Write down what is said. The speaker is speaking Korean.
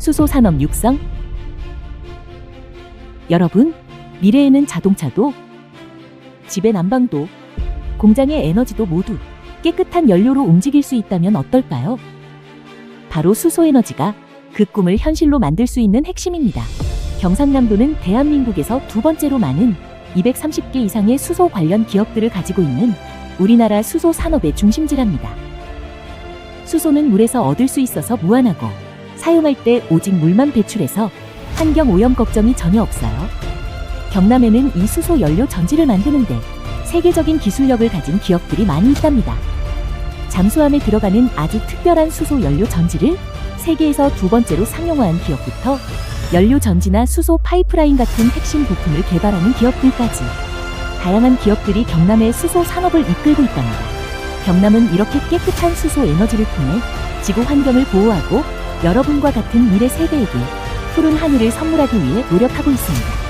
수소 산업 육성. 여러분, 미래에는 자동차도, 집의 난방도, 공장의 에너지도 모두 깨끗한 연료로 움직일 수 있다면 어떨까요? 바로 수소 에너지가 그 꿈을 현실로 만들 수 있는 핵심입니다. 경상남도는 대한민국에서 두 번째로 많은 230개 이상의 수소 관련 기업들을 가지고 있는 우리나라 수소 산업의 중심지랍니다. 수소는 물에서 얻을 수 있어서 무한하고 사용할 때 오직 물만 배출해서 환경 오염 걱정이 전혀 없어요. 경남에는 이 수소 연료 전지를 만드는데 세계적인 기술력을 가진 기업들이 많이 있답니다. 잠수함에 들어가는 아주 특별한 수소 연료 전지를 세계에서 두 번째로 상용화한 기업부터 연료 전지나 수소 파이프라인 같은 핵심 부품을 개발하는 기업들까지 다양한 기업들이 경남의 수소 산업을 이끌고 있답니다. 경남은 이렇게 깨끗한 수소 에너지를 통해 지구 환경을 보호하고 여러분과 같은 미래 세대에게 푸른 하늘을 선물하기 위해 노력하고 있습니다.